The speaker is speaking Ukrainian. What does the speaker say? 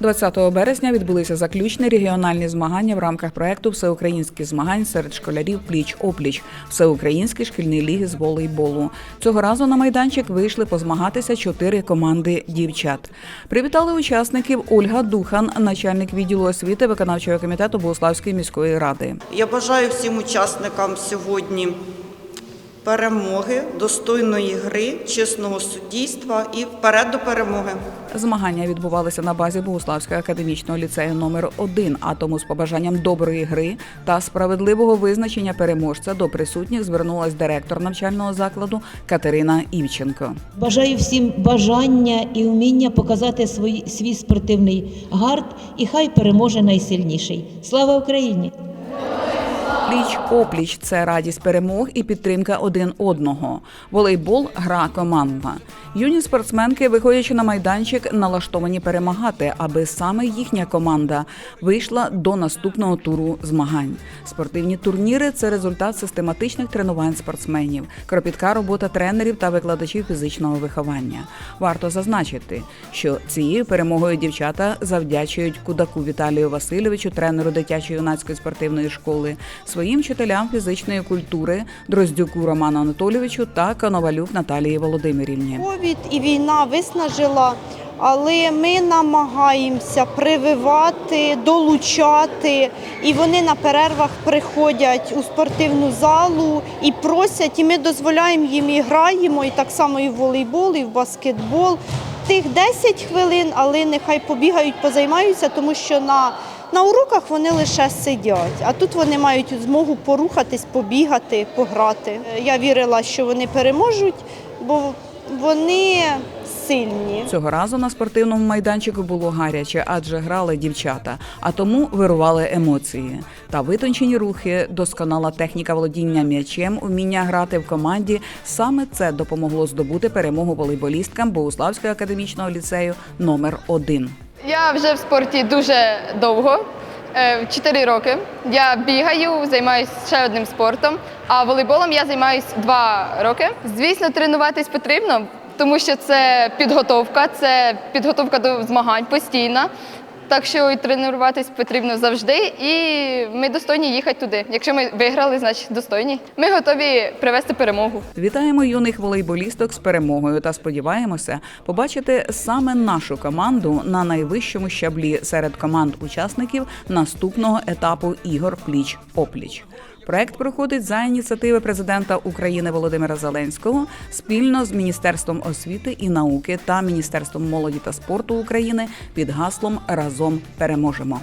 20 березня відбулися заключні регіональні змагання в рамках проекту Всеукраїнські змагань серед школярів пліч опліч Всеукраїнські шкільні ліги з волейболу. Цього разу на майданчик вийшли позмагатися чотири команди дівчат. Привітали учасників Ольга Духан, начальник відділу освіти виконавчого комітету Богославської міської ради. Я бажаю всім учасникам сьогодні перемоги, достойної гри, чесного суддійства і вперед до перемоги. Змагання відбувалися на базі Богославського академічного ліцею номер 1 а тому з побажанням доброї гри та справедливого визначення переможця до присутніх звернулась директор навчального закладу Катерина Івченко. Бажаю всім бажання і вміння показати свій, свій спортивний гард, і хай переможе найсильніший. Слава Україні! Пліч опліч це радість перемог і підтримка один одного. Волейбол гра командна. Юні спортсменки, виходячи на майданчик, налаштовані перемагати, аби саме їхня команда вийшла до наступного туру змагань. Спортивні турніри це результат систематичних тренувань спортсменів, кропітка робота тренерів та викладачів фізичного виховання. Варто зазначити, що цією перемогою дівчата завдячують Кудаку Віталію Васильовичу, тренеру дитячо-юнацької спортивної школи, своїм вчителям фізичної культури Дроздюку Роману Анатолійовичу та Коновалюк Наталії Володимирівні. Ковід і війна виснажила, але ми намагаємося прививати, долучати, і вони на перервах приходять у спортивну залу і просять, і ми дозволяємо їм і граємо, і так само і в волейбол, і в баскетбол. Тих 10 хвилин, але нехай побігають, позаймаються, тому що на на уроках вони лише сидять, а тут вони мають змогу порухатись, побігати, пограти. Я вірила, що вони переможуть, бо вони сильні. Цього разу на спортивному майданчику було гаряче, адже грали дівчата, а тому вирували емоції. Та витончені рухи, досконала техніка володіння м'ячем, уміння грати в команді. Саме це допомогло здобути перемогу волейболісткам Богуславського академічного ліцею номер 1 Я вже в спорті дуже довго, е, 4 роки. Я бігаю, займаюся ще одним спортом, а волейболом я займаюся 2 роки. Звісно, тренуватись потрібно, тому що це підготовка, це підготовка до змагань постійна. Так що і тренуватись потрібно завжди, і ми достойні їхати туди. Якщо ми виграли, значить достойні. Ми готові привести перемогу. Вітаємо юних волейболісток з перемогою та сподіваємося побачити саме нашу команду на найвищому щаблі серед команд учасників наступного етапу ігор пліч опліч. Проект проходить за ініціативи президента України Володимира Зеленського спільно з Міністерством освіти і науки та Міністерством молоді та спорту України під гаслом Разом переможемо.